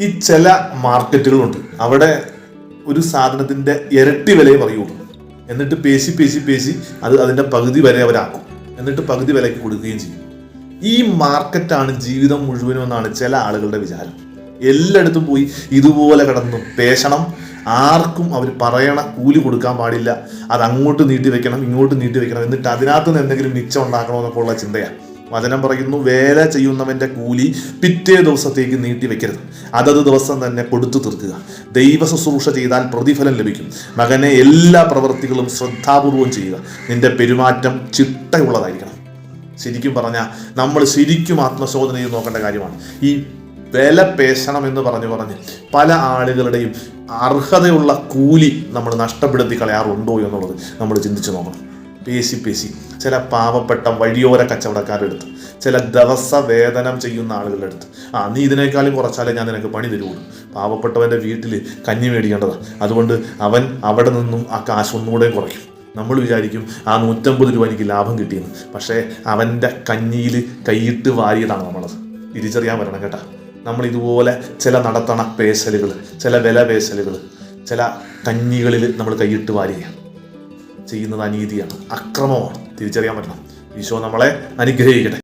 ഈ ചില മാർക്കറ്റുകളുണ്ട്. അവിടെ ഒരു സാധനത്തിന്റെ ഇരട്ടി വിലയെ പറയുള്ളൂ. എന്നിട്ട് പേശി പേശി പേശി അത് അതിന്റെ പകുതി വരെ അവരാക്കും. എന്നിട്ട് പകുതി വിലയ്ക്ക് കൊടുക്കുകയും ചെയ്യും. ഈ മാർക്കറ്റാണ് ജീവിതം മുഴുവനും എന്നാണ് ചില ആളുകളുടെ വിചാരം. എല്ലായിടത്തും പോയി ഇതുപോലെ കിടന്നു പേശണം. ആർക്കും അവർ പറയണ കൂലി കൊടുക്കാൻ പാടില്ല. അത് അങ്ങോട്ട് നീട്ടി വെക്കണം ഇങ്ങോട്ട് നീട്ടി വെക്കണം. എന്നിട്ട് അതിനകത്ത് നിന്ന് എന്തെങ്കിലും മിച്ചം ഉണ്ടാക്കണമെന്നൊക്കെ ഉള്ള ചിന്തയാണ്. വചനം പറയുന്നു വേല ചെയ്യുന്നവന്റെ കൂലി പിറ്റേ ദിവസത്തേക്ക് നീട്ടി വെക്കരുത്. അതത് ദിവസം തന്നെ കൊടുത്തു തീർക്കുക. ദൈവ ശുശ്രൂഷ ചെയ്താൽ പ്രതിഫലം ലഭിക്കും. മകനെ എല്ലാ പ്രവൃത്തികളും ശ്രദ്ധാപൂർവം ചെയ്യുക. നിന്റെ പെരുമാറ്റം ചിട്ടയുള്ളതായിരിക്കണം. ശരിക്കും പറഞ്ഞാൽ നമ്മൾ ശരിക്കും ആത്മശോധന ചെയ്ത് നോക്കേണ്ട കാര്യമാണ്. ഈ വില പേശണം എന്ന് പറഞ്ഞു പറഞ്ഞ് പല ആളുകളുടെയും അർഹതയുള്ള കൂലി നമ്മൾ നഷ്ടപ്പെടുത്തി കളയാറുണ്ടോ എന്നുള്ളത് നമ്മൾ ചിന്തിച്ചു നോക്കണം. പേശി പേശി. ചില പാവപ്പെട്ട വഴിയോര കച്ചവടക്കാരുടെ അടുത്ത് ചില ദിവസ വേതനം ചെയ്യുന്ന ആളുകളുടെ അടുത്ത് ആ നീ ഇതിനേക്കാളും കുറച്ചാലേ ഞാൻ നിനക്ക് പണി തരുള്ളൂ പാവപ്പെട്ടവന്റെ വീട്ടിൽ കഞ്ഞി മേടിക്കേണ്ടതാണ് അതുകൊണ്ട് അവൻ അവിടെ നിന്നും ആ കാശ് ഒന്നുകൂടെ കുറയ്ക്കും. നമ്മൾ വിചാരിക്കും ആ നൂറ്റമ്പത് രൂപ എനിക്ക് ലാഭം കിട്ടിയെന്ന്. പക്ഷേ അവന്റെ കഞ്ഞിയിൽ കൈയിട്ട് വാരിയതാണ് നമ്മളത്. തിരിച്ചറിയാൻ വരണം കേട്ടാ. നമ്മൾ ഇതുപോലെ ചില നടത്തണ പേശലുകൾ ചില വില പേശലുകൾ ചില കഞ്ഞികളിൽ നമ്മൾ കൈയിട്ട് വാരിയ. ചെയ്യുന്നത് അനീതിയാണ്. അക്രമമാണ്. തിരിച്ചറിയാൻ പറ്റണം. ഈശോ നമ്മളെ അനുഗ്രഹിക്കട്ടെ.